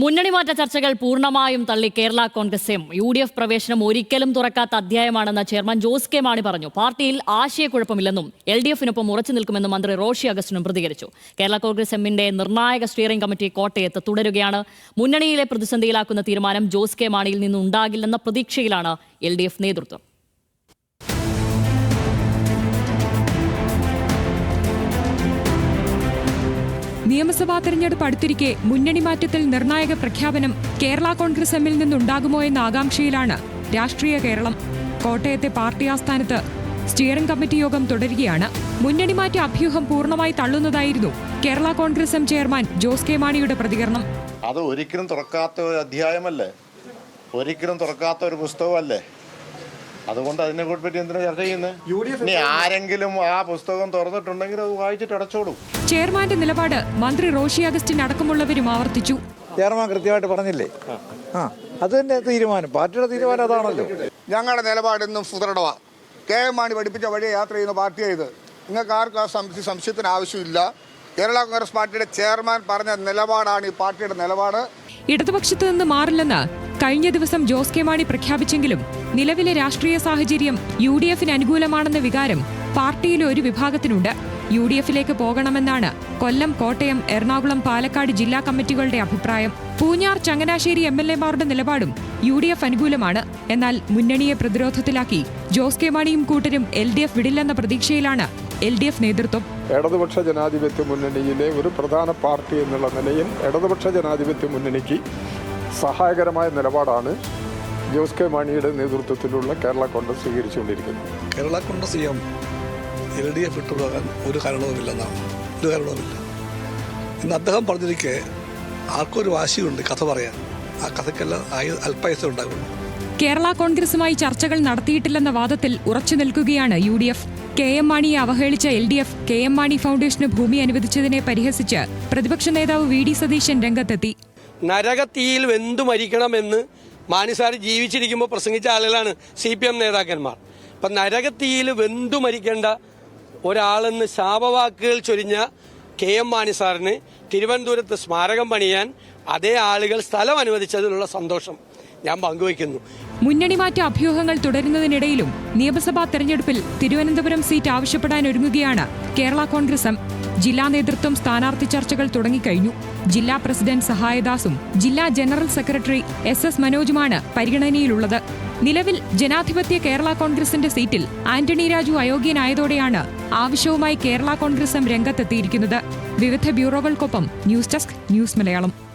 മുന്നണി മാറ്റ ചർച്ചകൾ പൂർണമായും തള്ളി Kerala Congress M U D F പ്രവേശനം ഒരിക്കലും തുറക്കാത്ത അധ്യായമാണെന്ന് ചെയർമാൻ ജോസ് കെ മാണി പറഞ്ഞു. പാർട്ടിയിൽ ആശയക്കുഴപ്പമില്ലെന്നും എൽ ഡി എഫിനൊപ്പം ഉറച്ചു നിൽക്കുമെന്നും മന്ത്രി റോഷി അഗസ്റ്റിനും പ്രതികരിച്ചു. കേരള കോൺഗ്രസ് എമ്മിന്റെ നിർണായക സ്റ്റിയറിംഗ് കമ്മിറ്റി കോട്ടയത്ത് തുടരുകയാണ്. മുന്നണിയിലെ പ്രതിസന്ധിയിലാക്കുന്ന തീരുമാനം ജോസ് കെ മാണിയിൽ നിന്നുണ്ടാകില്ലെന്ന പ്രതീക്ഷയിലാണ് എൽ ഡി എഫ് നേതൃത്വം. നിയമസഭാ തെരഞ്ഞെടുപ്പ് അടുത്തിരിക്കെ മുന്നണി മാറ്റത്തിൽ നിർണായക പ്രഖ്യാപനം കേരള കോൺഗ്രസ് എമ്മിൽ നിന്നുണ്ടാകുമോ എന്ന ആകാംക്ഷയിലാണ് രാഷ്ട്രീയ കേരളം. കോട്ടയത്തെ പാർട്ടി ആസ്ഥാനത്ത് സ്റ്റിയറിംഗ് കമ്മിറ്റി യോഗം തുടരുകയാണ്. മുന്നണി മാറ്റ അഭ്യൂഹം പൂർണമായി തള്ളുന്നതായിരുന്നു Kerala Congress M chairman Jose K മാണിയുടെ പ്രതികരണം. അത് ഒരിക്കലും തുറക്കാത്ത ഒരു അധ്യായമല്ലേ? ഒരിക്കലും തുറക്കാത്ത ഒരു പുസ്തകമല്ലേ? അതുകൊണ്ട് അതിനെ പറ്റി എന്തിനാ ചർച്ച ചെയ്യുന്നത് ഇനി ആരെങ്കിലും ആ പുസ്തകം തുറന്നിട്ടുണ്ടെങ്കിൽ അത് വായിച്ചിട്ട് അടച്ചോളൂ. ചെയർമാന്റെ നിലപാട് മന്ത്രി റോഷി അഗസ്റ്റിൻ അടക്കമുള്ളവരും ആവർത്തിച്ചു. ചെയർമാൻ കൃത്യമായിട്ട് പറഞ്ഞില്ലേ? ആ. അത് തന്നെ തീരുമാനം. പാർട്ടിയുടെ തീരുമാനം അതാണല്ലോ. ഞങ്ങളുടെ നിലപാടെന്നും സുദൃഢമാണ് കെ എം മാണി പഠിപ്പിച്ച വഴിയെ യാത്ര ചെയ്യുന്ന പാർട്ടിയായത് നിങ്ങൾക്ക് ആർക്കും ആ സംശയ സംശയത്തിന് ആവശ്യമില്ല. കേരള കോൺഗ്രസ് പാർട്ടിയുടെ ചെയർമാൻ പറഞ്ഞ നിലപാടാണ് ഈ പാർട്ടിയുടെ നിലപാട്. ഇടതുപക്ഷത്ത് നിന്ന് മാറില്ലെന്ന് കഴിഞ്ഞ ദിവസം ജോസ് കെ മാണി പ്രഖ്യാപിച്ചെങ്കിലും നിലവിലെ രാഷ്ട്രീയ സാഹചര്യം യു ഡി എഫിന് അനുകൂലമാണെന്ന വികാരം പാർട്ടിയിലെ ഒരു വിഭാഗത്തിനുണ്ട്. യു ഡി എഫിലേക്ക് പോകണമെന്നാണ് കൊല്ലം കോട്ടയം എറണാകുളം പാലക്കാട് ജില്ലാ കമ്മിറ്റികളുടെ അഭിപ്രായം. പൂഞ്ഞാർ ചങ്ങനാശ്ശേരി എം എൽ എമാരുടെ നിലപാടും യു ഡി എഫ് അനുകൂലമാണ്. എന്നാൽ മുന്നണിയെ പ്രതിരോധത്തിലാക്കി ജോസ് കെ മാണിയും കൂട്ടരും എൽ ഡി എഫ് വിടില്ലെന്ന പ്രതീക്ഷയിലാണ് എൽ ഡി എഫ് നേതൃത്വം. ഇടതുപക്ഷ ജനാധിപത്യ മുന്നണിയിലെ ഒരു പ്രധാന പാർട്ടി എന്നുള്ള നിലയിൽ ഇടതുപക്ഷ ജനാധിപത്യ മുന്നണിക്ക് സഹായകരമായ നിലപാടാണ് ജോസ് കെ മാണിയുടെ നേതൃത്വത്തിലുള്ള കേരള കോൺഗ്രസ് സ്വീകരിച്ചുകൊണ്ടിരിക്കുന്നത്. കേരള കോൺഗ്രസ് ചെയ്യാം എൽ ഡി എഫ് വിട്ടുപോകാൻ ഒരു കാരണവുമില്ലെന്നാണ്. ഒരു കാരണവുമില്ല. ഇന്ന് അദ്ദേഹം പറഞ്ഞിരിക്കെ ആർക്കൊരു ഒരു വാശിയുണ്ട് കഥ പറയാൻ. ആ കഥയ്ക്കെല്ലാം ആയ- അല്പായുസ ഉണ്ടാകുള്ളൂ കേരള കോൺഗ്രസുമായി ചർച്ചകൾ നടത്തിയിട്ടില്ലെന്ന വാദത്തിൽ ഉറച്ചു നിൽക്കുകയാണ് U D F. K M മാണിയെ അവഹേളിച്ച L D F K M Mani ഫൗണ്ടേഷന് ഭൂമി അനുവദിച്ചതിനെ പരിഹസിച്ച് പ്രതിപക്ഷ നേതാവ് വി ഡി സതീശൻ രംഗത്തെത്തി. നരകത്തീയിൽ വെന്തു മരിക്കണമെന്ന് മാനിസാർ ജീവിച്ചിരിക്കുമ്പോൾ പ്രസംഗിച്ച ആളുകളാണ് സി പി എം നേതാക്കന്മാർ. അപ്പം നരകത്തീയിൽ വെന്തു മരിക്കേണ്ട ഒരാളെന്ന് ശാപവാക്കുകൾ ചൊരിഞ്ഞ കെ എം മാനിസാറിന് തിരുവനന്തപുരത്ത് സ്മാരകം പണിയാൻ അതേ ആളുകൾ സ്ഥലം അനുവദിച്ചതിലുള്ള സന്തോഷം. ഞാൻ പങ്കുവയ്ക്കുന്നു. മുന്നണി മാറ്റ അഭ്യൂഹങ്ങൾ തുടരുന്നതിനിടയിലും നിയമസഭാ തെരഞ്ഞെടുപ്പിൽ തിരുവനന്തപുരം സീറ്റ് ആവശ്യപ്പെടാൻ ഒരുങ്ങുകയാണ് കേരള കോൺഗ്രസ്. ജില്ലാ നേതൃത്വം സ്ഥാനാർത്ഥി ചർച്ചകൾ തുടങ്ങിക്കഴിഞ്ഞു. ജില്ലാ പ്രസിഡന്റ് സഹായദാസും ജില്ലാ ജനറൽ സെക്രട്ടറി എസ് എസ് മനോജുമാണ് പരിഗണനയിലുള്ളത്. നിലവിൽ ജനാധിപത്യ കേരള കോൺഗ്രസിന്റെ സീറ്റിൽ ആന്റണി രാജു അയോഗ്യനായതോടെയാണ് ആവശ്യവുമായി കേരള കോൺഗ്രസ് രംഗത്തെത്തിയിരിക്കുന്നത്. വിവിധ ബ്യൂറോകൾക്കൊപ്പം ന്യൂസ് ഡെസ്ക് ന്യൂസ് മലയാളം.